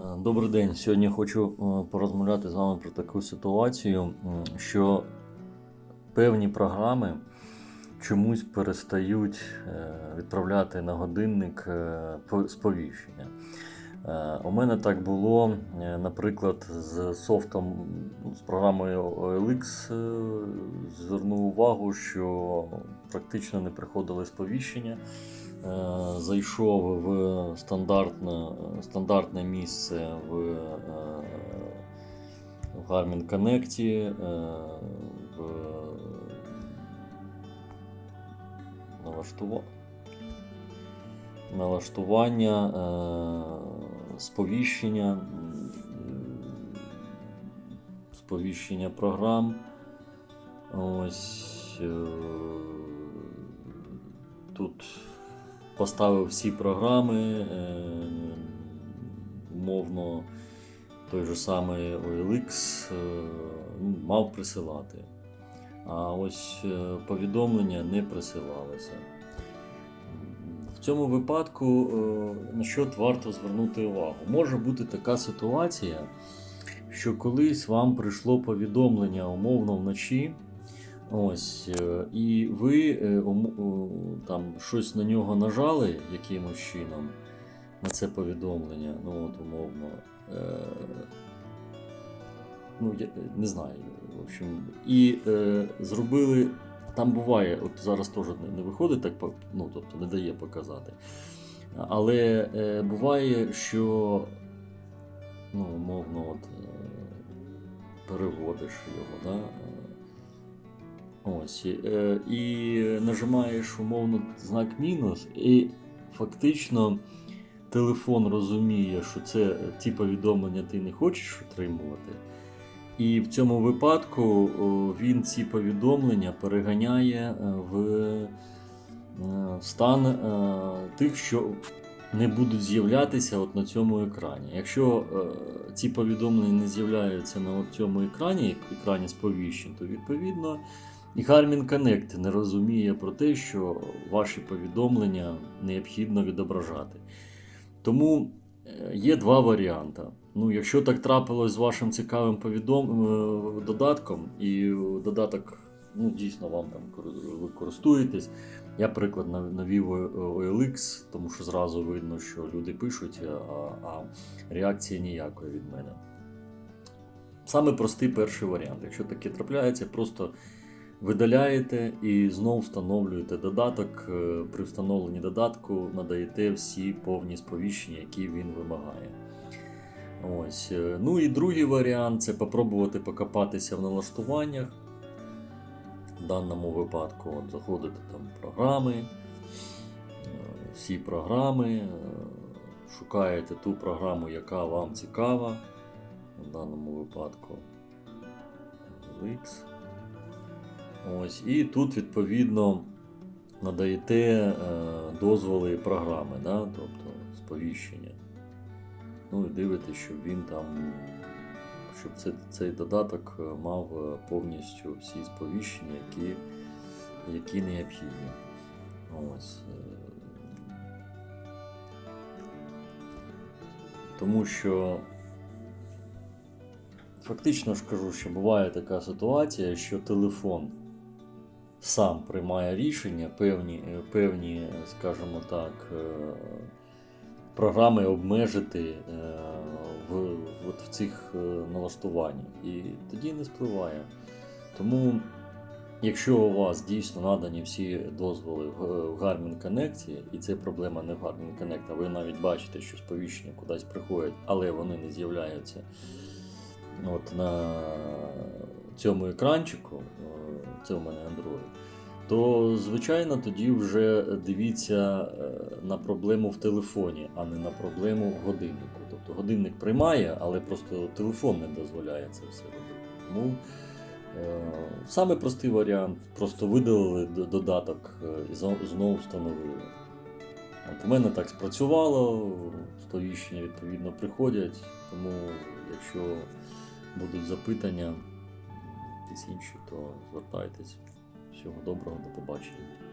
Е, Добрий день. Сьогодні хочу е, порозмовляти з вами про таку ситуацію, що певні програми чомусь перестають е, відправляти на годинник сповіщення. У мене так було, наприклад, з софтом, ну, з програмою OLX звернув увагу, що практично не приходили сповіщення. Е, Зайшов в стандартне, стандартне місце в, е, в Garmin Connect, е, в налаштува... налаштування, е, сповіщення, сповіщення програм. Ось тут поставив всі програми, е, умовно, той же самий OLX е, ну, мав присилати. А ось е, повідомлення не присилалися. В цьому випадку на що варто звернути увагу? Може бути така ситуація, що колись вам прийшло повідомлення умовно вночі. Ось, е, і ви е, о, там щось на нього нажали якимось чином на це повідомлення, ну от умовно. Е, ну, я не знаю. В общем, і е, зробили. Там буває, от зараз теж не, виходить так, ну, тобто не дає показати. Але е, буває, що ну, умовно, от, е, переводиш його, да? Ось, е, і нажимаєш умовно знак мінус, і фактично телефон розуміє, що це ті повідомлення ти не хочеш отримувати. І в цьому випадку він ці повідомлення переганяє е, в е, стан тих, що не будуть з'являтися от на цьому екрані. Якщо ці повідомлення не з'являються на цьому екрані, екрані сповіщень, то відповідно і Garmin Connect не розуміє про те, що ваші повідомлення необхідно відображати. Тому е, є два варіанти. Ну, якщо так трапилось з вашим цікавим повідом... е, додатком, і додаток ну, дійсно вам там ви користуєтесь. Я приклад нав- навів е, OLX, тому що зразу видно, що люди пишуть, а, а реакції ніякої від мене. Саме простий перший варіант. Якщо таке трапляється, просто видаляєте і знову встановлюєте додаток. Е, При встановленні додатку надаєте всі повні сповіщення, які він вимагає. Ось. е, Ну і другий варіант це попробувати покопатися в налаштуваннях. В даному випадку от, заходите там в програми, е, всі програми, шукаєте ту програму, яка вам цікава. В даному випадку. Ось, і тут, відповідно, надаєте е, дозволи програми, да? тобто сповіщення. Ну і дивитесь, щоб він там, щоб це, цей додаток е, мав е, повністю всі сповіщення, які, які необхідні. Ось. Тому що фактично ж кажу, що буває така ситуація, що телефон сам приймає рішення, певні, е, певні скажімо так, е, програми обмежити е, в, от в цих налаштуваннях. І тоді не спливає. Тому, якщо у вас дійсно надані всі дозволи в Garmin Connect, і це проблема не в Garmin Connect, а ви навіть бачите, що сповіщення кудись приходять, але вони не з'являються от на цьому екранчику, це у мене Android, то звичайно тоді вже дивіться е, на проблему в телефоні, а не на проблему в годиннику. Тобто годинник приймає, але просто телефон не дозволяє це все робити. Тому е, саме простий варіант просто видалили додаток е, і знову встановили. От у мене так спрацювало, сповіщення відповідно приходять, тому якщо будуть запитання, якісь інші, то звертайтесь. Всього доброго, до побачення.